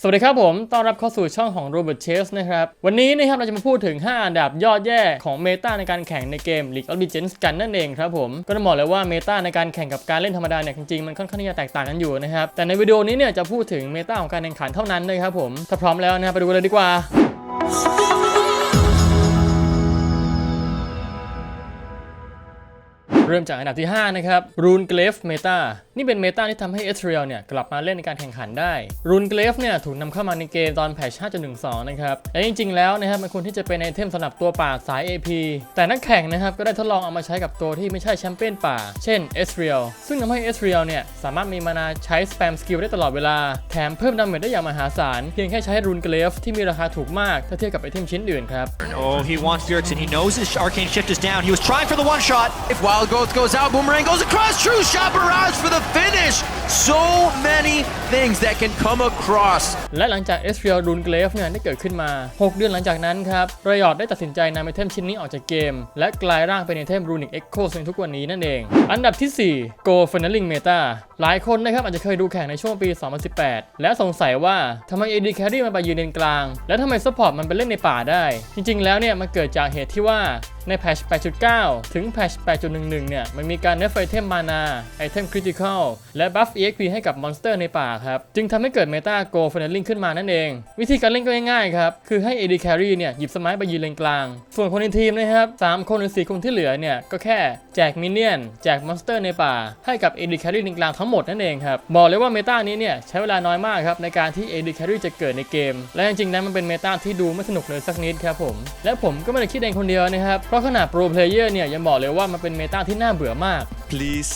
สวัสดีครับผม ต้อนรับเข้าสู่ช่องของ Robert Chase นะครับ วันนี้นะครับเราจะมาพูดถึง 5 อันดับยอดแย่ของเมตาในการแข่งในเกม League of Legends กันนั่นเองครับผม ก็ต้องบอกเลยว่าเมตาในการแข่งกับการเล่นธรรมดาเนี่ยจริงๆ มันค่อนข้างที่จะแตกต่างกันอยู่นะครับ แต่ในวิดีโอนี้เนี่ยจะพูดถึงเมตาของการแข่งขันเท่านั้นเลยครับผม ถ้าพร้อมแล้วนะครับไปดูกันเลยดีกว่า เริ่มจากอันดับที่ 5 นะครับ Rune Glaive Meta นี่เป็นเมตาที่ทำให้ e t h r e a l เนี่ยกลับมาเล่นในการแข่งขันได้ Rune Glaive เนี่ยถูกนำเข้ามาในเกมตอนแพทช5.12นะครับและจริง ๆ แล้วนะครับมันควรที่จะเป็นไอเทมสำหรับตัวป่าสาย AP แต่นักแข่งนะครับก็ได้ทดลองเอามาใช้กับตัวที่ไม่ใช่แชมเปี้ยนป่า เช่น e t h r e a l ซึ่งทำให้ e t h r e a l เนี่ยสามารถมีมานาใช้สแปมสกิลได้ตลอดเวลาแถมเพิ่มดาเมจได้อย่างมหาศาลเพียงแค่ใช้ Rune Glaive ที่มีราคาถูกมากถ้าเทียบกับไอเทมชิ้นอื่นครับ Oh, he wants Bjergsen. He knows his arcane shift is down. He was trying for the one shot. If Wild Goth goes out, Boomerang goes across. True shot barrage for the finish. So many things that can come across. และหลังจาก e s r i e l Rune Glaive เนี่ยได้เกิดขึ้นมา 6 เดือนหลังจากนั้นครับรยอดได้ตัดสินใจนำไอเทมชิ้นนี้ออกจากเกม และกลายร่างเป็นไอเทม Runic Echo ในทุกวันนี้นั่นเอง อันดับที่ 4 Go Funneling Meta หลายคนนะครับอาจจะเคยดูแข่งในช่วงปี 2018 และสงสัยว่าทำไม AD Carry มันไปยืนเลนกลาง และทำไม Support มันไปเล่นในป่าได้ จริงๆแล้วเนี่ยมันเกิดจากเหตุที่ว่าในแพช 8.9 ถึงแพช 8.11เนี่ยมันมีการเนฟไอเทมมานาไอเทมคริติคอลและบัฟ EXP ให้กับมอนสเตอร์ในป่าครับ จึงทำให้เกิดเมตาโกฟ u น n ลิงขึ้นมานั่นเอง วิธีการเล่นก็ง่ายๆครับ คือให้ AD Carry เนี่ยหยิบสมัยไปยืนเลนกลาง ส่วนคนในทีมนะครับ3คนหรือ4คนที่เหลือเนี่ยก็แค่แจกมินเนี่ยนแจกมอนสเตอร์ในป่า ให้กับ AD Carry เลนกลางทั้งหมดนั่นเองครับบอกเลยว่าเมตานี้เนี่ยใช้เวลาน้อยมากครับในการที่ AD Carry จะเกิดในเกม และจริงๆนั้นมันเป็นเมตาที่ดูไม่สนุกเลยสักนิดครับผมและผมก็ไม่ได้คิดเองคนเดียวนะครับเพราะขนาดโปรเพลเยอร์เนี่ยยังบอกเลยว่ามันเป็นเมตาที่น่าเบื่อมาก please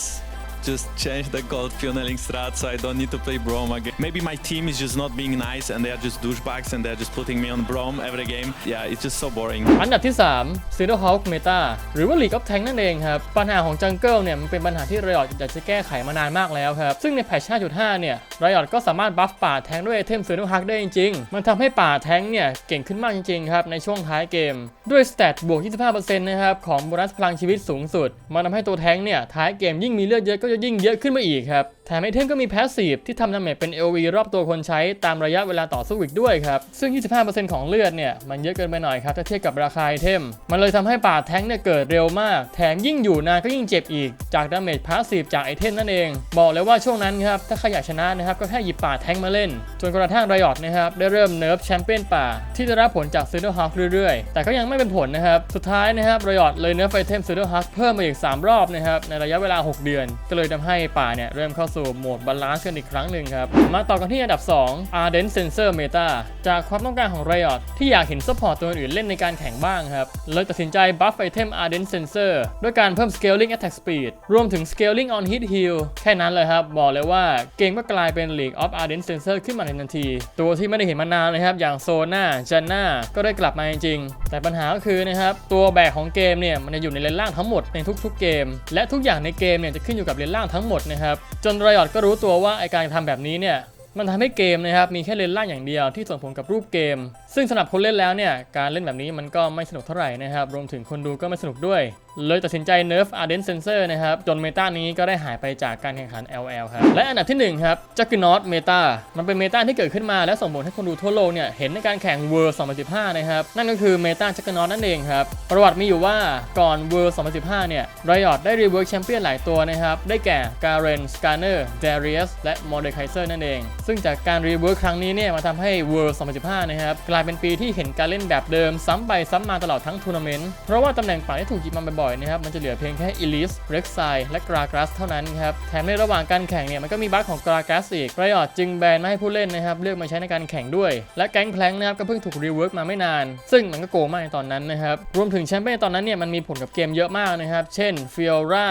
just change the gold funneling strat so I don't need to play Brom again. Maybe my team is just not being nice and they are just douchebags and they're just putting me on Brom every game. Yeah, it's just so boring. อันดับที่ 3 Zero Hawk Meta หรือว่า League of Tank นั่นเองครับ ปัญหาของจังเกิลเนี่ยมันเป็นปัญหาที่ Riot อยากจะแก้ไขมานานมากแล้วครับ ซึ่งในแพทช5.5 เนี่ย Riot ก็สามารถบัฟป่าแทงด้วยไอเทม Zero Hawk ได้จริงๆ มันทำให้ป่าแทงเนี่ยเก่งขึ้นมากจริงๆครับในช่วงท้ายเกม ด้วยสเตตบวก 25%นะครับของโบนัสพลังชีวิตสูงสุด มันทำให้ตัวแทงเนี่ยท้ายเกมยิ่งมีเลือดเยอะก็จะยิ่งเยอะขึ้นมาอีกครับแถมไอเทมก็มีแพสซีฟที่ทำดาเมจเป็น LV รอบตัวคนใช้ตามระยะเวลาต่อสู้อีกด้วยครับซึ่ง 25%ของเลือดเนี่ยมันเยอะเกินไปหน่อยครับถ้าเทียบกับราคาไอเทม มันเลยทำให้ป่าแทงเนี่ยเกิดเร็วมาก แถมยิ่งอยู่นานก็ยิ่งเจ็บอีก จากดาเมจพาสซีฟจากไอเทมนั่นเอง บอกเลยว่าช่วงนั้นครับถ้าใครอยากชนะนะครับก็แค่หยิบป่าแท้งมาเล่น จนกระทั่งรายอดนะครับได้เริ่มเนิร์ฟแชมเปี้ยนป่า ที่ได้รับผลจากซีโนฮาร์กเรื่อยๆ แต่ก็ยังไม่เป็นผลนะครับ สุดท้ายนะครับรายอดเลยเนิร์ฟไอเทมซีโนฮาร์กเพิ่มมาอีก 3 รอบนะครับในระยะเวลา 6 เดือน ก็เลยทำให้ป่าเนี่ยเริ่มเข้าสู่โหมดบาลานซ์กันอีกครั้งหนึ่งครับมาต่อกันที่อันดับ 2 Arden Sensor Meta จากความต้องการของ Riot ที่อยากเห็นซัพพอร์ตตัวอื่นเล่นในการแข่งบ้างครับเลยตัดสินใจบัฟไอเทม Arden Sensor ด้วยการเพิ่ม Scaling Attack Speed รวมถึง Scaling on Hit Heal แค่นั้นเลยครับบอกเลยว่าเกมก็กลายเป็น League of Ardent Sensor ขึ้นมาในทันที ตัวที่ไม่ได้เห็นมานานเลยครับ อย่างโซน่าจันน่าก็ได้กลับมาจริงๆ แต่ปัญหาก็คือนะครับ ตัวแบกของเกมเนี่ย มันจะอยู่ในเลนล่างทั้งหมดในทุกๆเกม และทุกอย่างในเกมเนี่ยจะขึ้นอยู่กับเลนล่างทั้งหมดนะครับ จน Riot ก็รู้ตัวว่าไอการทำแบบนี้เนี่ยมันทำให้เกมนะครับมีแค่เลนล่างอย่างเดียวที่ส่งผลกับรูปเกม ซึ่งสำหรับคนเล่นแล้วเนี่ยการเล่นแบบนี้มันก็ไม่สนุกเท่าไหร่นะครับรวมถึงคนดูก็ไม่สนุกด้วย เลยตัดสินใจ nerf ardent sensor นะครับ จนเมตานี้ก็ได้หายไปจากการแข่งขัน LL ครับ และอันดับที่ 1 ครับ Juggernaut Meta มันเป็นเมตาที่เกิดขึ้นมาและส่งผลให้คนดูทั่วโลกเนี่ย เห็นในการแข่ง World 2015 นะครับ นั่นก็คือเมตา Juggernaut นั่นเองครับ ประวัติมีอยู่ว่าก่อน World 2015 เนี่ย Riot ได้ rework แชมเปี้ยนหลายตัวนะครับ ได้แก่ Garen Skarner Darius และ Mordekaiser นั่นเอง ซึ่งจากการ rework ครั้งนี้เนี่ยมาทำให้ World 2015 นะครับกลายเป็นปีที่เห็นการเล่นแบบเดิมซ้ำไปซ้ำมาตลอดทั้งทัวร์นาเมนต์เพราะว่าตำแหน่งป่าที่ถูกหยิบมาบ่อยๆนะครับ มันจะเหลือเพียงแค่ Elise Rek'Sai และ Gragas เท่านั้นครับ แถมในระหว่างการแข่งเนี่ยมันก็มีบั๊กของ Gragas อีก Riot จึงแบนไม่ให้ผู้เล่นนะครับเลือกมาใช้ในการแข่งด้วย และแก๊งแพลงนะครับก็เพิ่งถูก rework มาไม่นาน ซึ่งมันก็โกงมากในตอนนั้นนะครับ รวมถึงแชมเปี้ยนตอนนั้นเนี่ยมันมีผลกับเกมเยอะมากนะครับ เช่น Fiora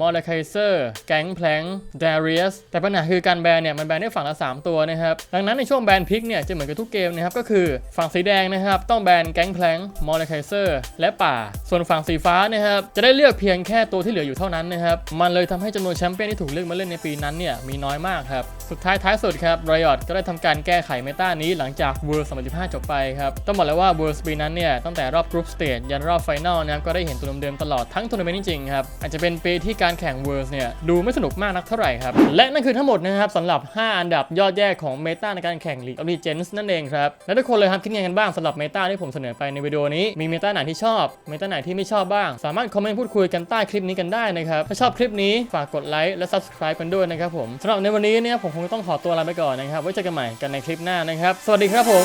Mordekaiser แก๊งแพลง Darius แต่ปัญหาคือการแบนเนี่ยมันแบนได้ฝั่งละ 3 ตัวนะครับดังนั้นในช่วงแบนพิกเนี่ยจะเหมือนกับทุกเกมนะครับก็คือฝั่งสีแดงนะครับต้องแบนแก๊งแพลง Mordekaiser และป่า ส่วนฝั่งสีฟ้านะครับจะได้เลือกเพียงแค่ตัวที่เหลืออยู่เท่านั้นนะครับ มันเลยทำให้จำนวนแชมเปี้ยนที่ถูกเลือกมาเล่นในปีนั้นเนี่ยมีน้อยมากครับสุดท้ายท้ายสุดครับ Riot ก็ได้ทำการแก้ไขเมตานี้หลังจาก World 2015 จบไปครับ ต้องบอกเลยว่า World ปีนั้นเนี่ย ตั้งแต่รอบ Group Stage ยันรอบ Final นะครับ ก็ได้เห็นตัวเดิมๆตลอดทั้งทัวร์นาเมนต์จริงๆครับ อาจจะเป็นปีที่การแข่ง World เนี่ย ดูไม่สนุกมากนักเท่าไหร่ครับ และนั่นคือทั้งหมดนะครับสำหรับ 5 อันดับยอดแย่ของเมตาในการแข่ง League of Legends นั่นเองครับและทุกคนเลยครับคิดยังไงกันบ้างสำหรับเมตาที่ผมเสนอไปในวิดีโอนี้มีเมตาไหนที่ชอบเมตาไหนที่ไม่ชอบบ้าง สามารถคอมเมนต์พูดคุยกันใต้คลิปนี้กันได้นะครับถ้าชอบคลิปนี้ฝากกดไลค์และ subscribe กันด้วยนะครับผมสำหรับในวันนี้เนี่ยผมคงต้องขอตัวลาไปก่อนนะครับ ไว้เจอกันใหม่กันในคลิปหน้านะครับ สวัสดีครับผม